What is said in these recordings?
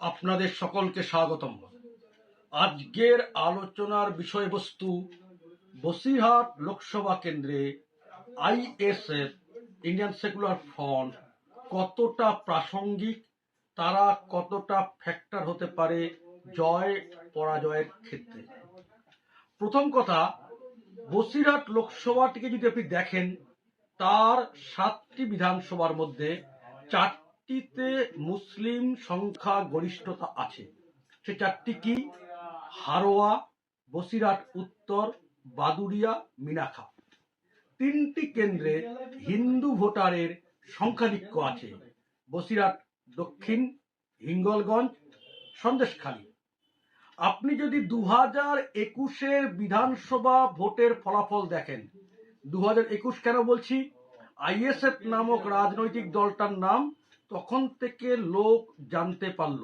আপনাদের সকলকে স্বাগতম। আজকের আলোচনার বিষয়বস্তু বসিরহাট লোকসভা কেন্দ্রে আইএসএফ ইন্ডিয়ান সেকুলার ফ্রন্ট কতটা প্রাসঙ্গিক, তারা কতটা ফ্যাক্টর হতে পারে জয়, পরাজয়ের ক্ষেত্রে। প্রথম কথা, বসিরহাট লোকসভাটিকে যদি আপনি দেখেন, তার সাতটি বিধানসভার মধ্যে চারটিতে মুসলিম সংখ্যা গরিষ্ঠতা আছে। সে চারটি কি? হারোয়া, বসিরহাট, উত্তর, বাদুড়িয়া মিনাখা তিনটি কেন্দ্রে হিন্দু ভোটারের সংখ্যাধিক্য আছে। বসিরহাট, দক্ষিণ, হিঙ্গলগঞ্জ, সন্দেশখালী। আপনি যদি দু হাজার একুশের বিধানসভা ভোটের ফলাফল দেখেন দু হাজার একুশ কেন বলছি? আইএসএফ নামক রাজনৈতিক দলটার নাম তখন থেকে লোক জানতে পারল।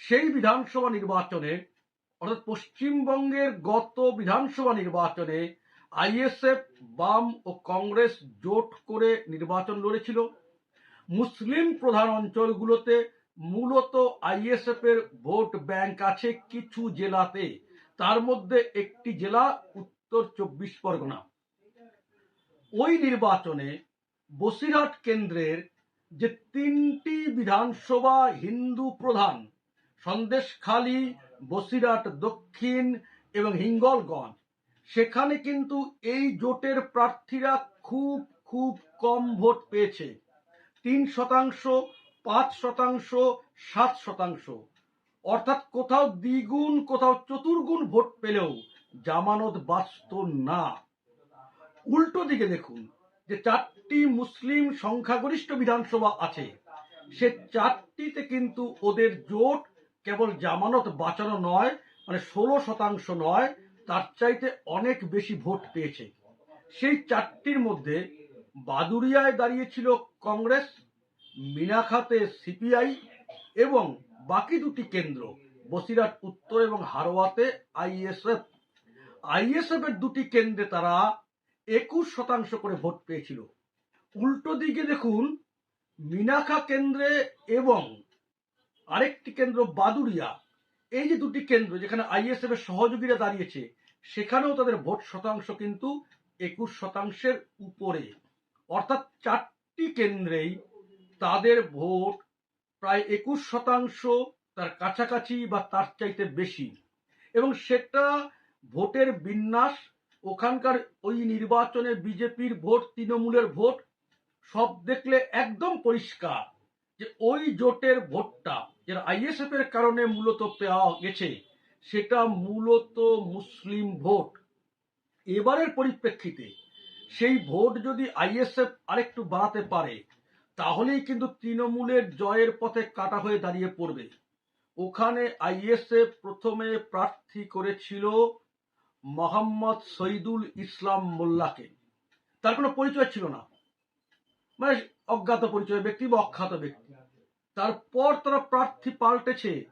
সেই বিধানসভা নির্বাচনে, অর্থাৎ পশ্চিমবঙ্গের গত বিধানসভা নির্বাচনে আইএসএফ, বাম ও কংগ্রেস জোট করে নির্বাচন লড়েছিল। মুসলিম প্রধান অঞ্চলগুলোতে মূলত আইএসএফ এর ভোট ব্যাংক আছে কিছু জেলাতে। তার মধ্যে একটি জেলা উত্তর চব্বিশ পরগনা। ওই নির্বাচনে বসিরহাট কেন্দ্রের যে তিনটি বিধানসভা হিন্দু প্রধান, সন্দেশখালী, বসিরহাট দক্ষিণ এবং হিঙ্গলগঞ্জ, সেখানে কিন্তু এই জোটের প্রার্থীরা খুব খুব কম ভোট পেয়েছে। তিন শতাংশ, পাঁচ শতাংশ, সাত শতাংশ। অর্থাৎ কোথাও দ্বিগুণ, কোথাও চতুর্গুণ ভোট পেলেও জামানত বাঁচত না। উল্টো দিকে দেখুন যে চারটি মুসলিম সংখ্যাগরিষ্ঠ বিধানসভা আছে, সে চারটিতে কিন্তু ওদের জোট কেবল জামানত বাঁচানো নয় মানে ষোলো শতাংশ নয়, তার চাইতে অনেক বেশি ভোট পেয়েছে। সেই চারটির মধ্যে বাদুরিয়ায় দাঁড়িয়েছিল কংগ্রেস, মিনাখাতে সিপিআই এবং বাকি দুটি কেন্দ্র, বসিরহাট উত্তর এবং হারোয়াতে আইএসএফ। আইএসএফ এর দুটি কেন্দ্রে তারা একুশ শতাংশ করে ভোট পেয়েছিল। উল্টো দিকে দেখুন মিনাখা কেন্দ্রে এবং আরেকটি কেন্দ্র বাদুরিয়া এই যে দুটি কেন্দ্র যেখানে আইএসএফ এর সহযোগীরা দাঁড়িয়েছে, সেখানেও তাদের ভোট শতাংশ কিন্তু একুশ শতাংশের উপরে। অর্থাৎ চারটি কেন্দ্রেই তাদের ভোট প্রায় একুশ শতাংশ তার কাছাকাছি বা তার চাইতে বেশি। এবং সেটা ভোটের বিন্যাস ওখানকার ওই নির্বাচনে বিজেপির ভোট, তৃণমূলের ভোট, সব দেখলে একদম পরিষ্কার যে ওই জোটের ভোটটা, যেটা আইএসএফ এর কারণে মূলত পাওয়া গেছে, সেটা মূলত মুসলিম ভোট। এবারের পরিপ্রেক্ষিতে সেই ভোট যদি আইএসএফ আরেকটু বাড়াতে পারে, তাহলেই কিন্তু তৃণমূলের জয়ের পথে কাটা হয়ে দাঁড়িয়ে পড়বে। ওখানে আইএসএফ প্রথমে প্রার্থী করেছিল মোহাম্মদ শহীদুল ইসলাম মোল্লাকে। তার কোনো পরিচয় ছিল না। মানে অজ্ঞাত পরিচয় ব্যক্তি বা অখ্যাত ব্যক্তি। তারপর তারা প্রার্থী পাল্টেছে।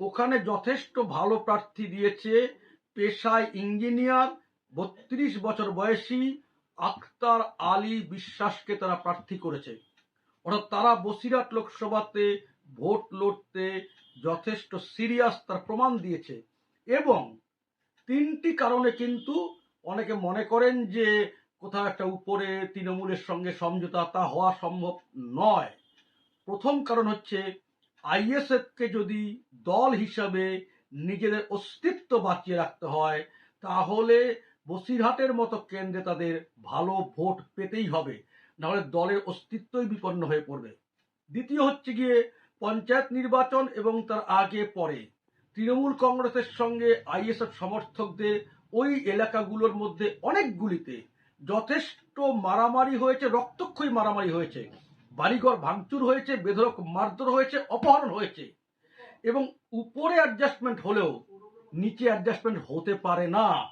ওখানে যথেষ্ট ভালো প্রার্থী দিয়েছে। পেশায় ইঞ্জিনিয়ার, বত্রিশ বছর বয়সী আখতার আলী বিশ্বাসকে তারা প্রার্থী করেছে। অর্থাৎ তারা বসিরহাট লোকসভাতে ভোট লড়তে যথেষ্ট সিরিয়াস তার প্রমাণ দিয়েছে। এবং তিনটি কারণে কিন্তু অনেকে মনে করেন যে কোথাও একটা উপরে তৃণমূলের সঙ্গে সমঝোতা তা হওয়া সম্ভব নয়। প্রথম কারণ হচ্ছে আইএসএফকে যদি দল হিসাবে নিজেদের অস্তিত্ব বাঁচিয়ে রাখতে হয়, তাহলে বসিরহাটের মতো কেন্দ্রে তাদের ভালো ভোট পেতেই হবে। নাহলে দলের অস্তিত্বই বিপন্ন হয়ে পড়বে। দ্বিতীয় হচ্ছে গিয়ে পঞ্চায়েত নির্বাচন এবং তার আগে পরে তৃণমূল কংগ্রেসের সঙ্গে আইএসএফ সমর্থকদের ওই এলাকাগুলোর মধ্যে অনেকগুলিতে যথেষ্ট মারামারি হয়েছে, রক্তক্ষয়ী মারামারি হয়েছে। বাড়িঘর ভাঙচুর হয়েছে বেধরক মারধর হয়েছে, অপহরণ হয়েছে। এবং উপরে অ্যাডজাস্টমেন্ট হলেও নিচে অ্যাডজাস্টমেন্ট হতে পারে না।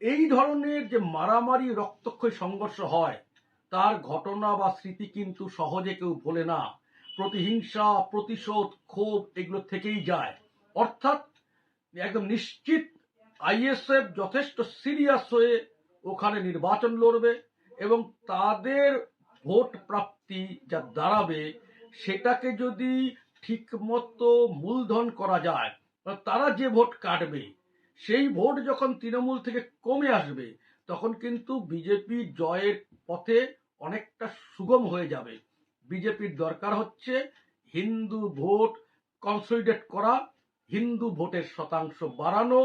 এই ধরনের যে মারামারি, রক্তক্ষয়ী সংঘর্ষ হয়, তার ঘটনা বা স্মৃতি কিন্তু সহজে কেউ ভোলে না। প্রতিহিংসা, প্রতিশোধ, ক্ষোভ এগুলো থেকেই যায়। অর্থাৎ একদম নিশ্চিত আইএসএফ যথেষ্ট সিরিয়াস হয়ে ওখানে নির্বাচন লড়বে এবং তাদের ভোট প্রাপ্তি যা দাঁড়াবে সেটাকে যদি ঠিকমতো মূলধন করা যায় তারা যে ভোট কাটবে, সেই ভোট যখন তৃণমূল থেকে কমে আসবে, তখন কিন্তু বিজেপি জয়ের পথে অনেকটা সুগম হয়ে যাবে। বিজেপির দরকার হচ্ছে হিন্দু ভোট কনসলিডেট করা হিন্দু ভোটের শতাংশ বাড়ানো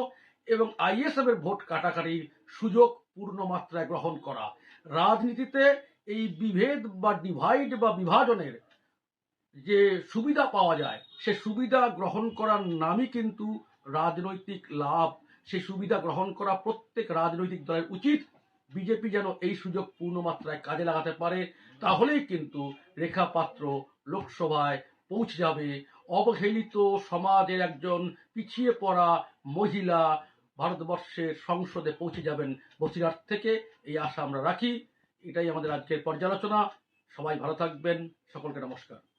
এবং আইএসএফ এর ভোট কাটাকাটির সুযোগ পূর্ণ মাত্রায় গ্রহণ করা। রাজনীতিতে এই বিভেদ বা ডিভাইড বা বিভাজনের যে সুবিধা পাওয়া যায়, সে সুবিধা গ্রহণ করার নামই কিন্তু রাজনৈতিক লাভ। সে সুবিধা গ্রহণ করা প্রত্যেক রাজনৈতিক দলের উচিত। বিজেপি যেন এই সুযোগ পূর্ণ মাত্রায় কাজে লাগাতে পারে, তাহলেই কিন্তু রেখা পাত্র লোকসভায় পৌঁছে যাবে। অবহেলিত সমাজের একজন পিছিয়ে পড়া মহিলা ভারতবর্ষের সংসদে পৌঁছে যাবেন বসিরহাট থেকে। এই আশা আমরা রাখি। এটাই আমাদের আজকের পর্যালোচনা। সবাই ভালো থাকবেন। সকলকে নমস্কার।